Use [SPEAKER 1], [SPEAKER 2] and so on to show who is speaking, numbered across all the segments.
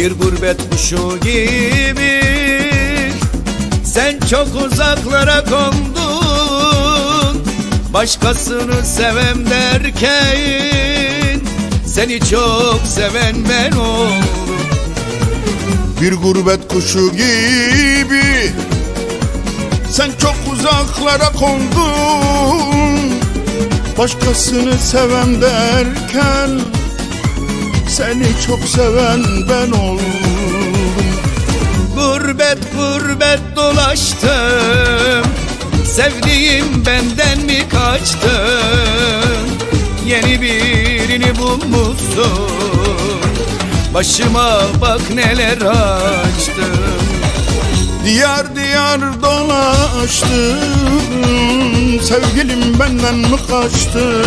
[SPEAKER 1] Bir gurbet kuşu gibi. Sen çok uzaklara kondun Başkasını sevem derken Seni çok seven ben oldum.
[SPEAKER 2] Bir gurbet kuşu gibi. Sen çok uzaklara kondun Başkasını seven derken Seni çok seven ben oldum.
[SPEAKER 1] Gurbet gurbet dolaştım. Sevdiğim benden mi kaçtı Yeni birini bulmuşsun. Başıma bak neler açtım.
[SPEAKER 2] Diyar diyar dolaştım. Sevgilim benden mi kaçtı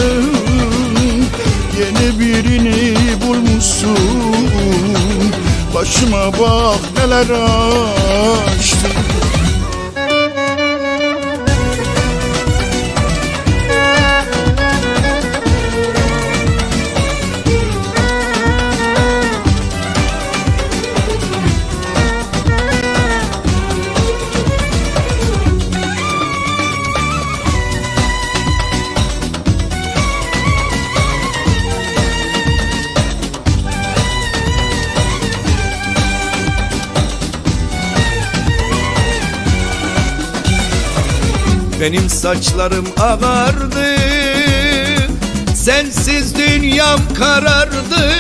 [SPEAKER 2] bulmuşsun Başıma bak neler açtı
[SPEAKER 1] Benim saçlarım ağardı Sensiz dünyam karardı.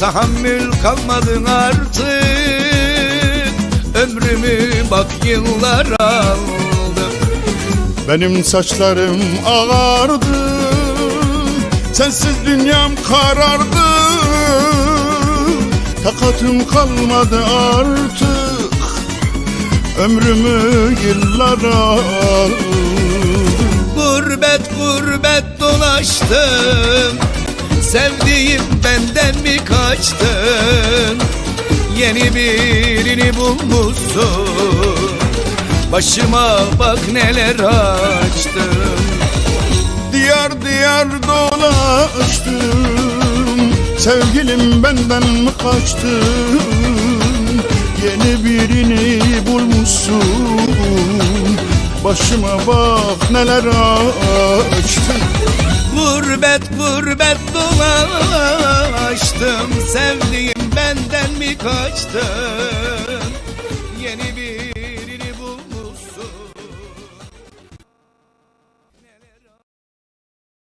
[SPEAKER 1] Tahammül kalmadın artık Ömrümü bak yıllar aldı.
[SPEAKER 2] Benim saçlarım ağardı Sensiz dünyam karardı. Takatım kalmadı artık Ömrümü yıllara. Aldı
[SPEAKER 1] Gurbet gurbet dolaştım. Sevdiğim benden mi kaçtın Yeni birini bulmuşsun. Başıma bak neler açtım.
[SPEAKER 2] Diyar diyar dolaştım. Sevgilim benden mi kaçtı Yeni birini bulmuşsun olsun Başıma bak neler açtım
[SPEAKER 1] Gurbet gurbet dolaştım. Sevdiğim benden mi kaçtın? Yeni bir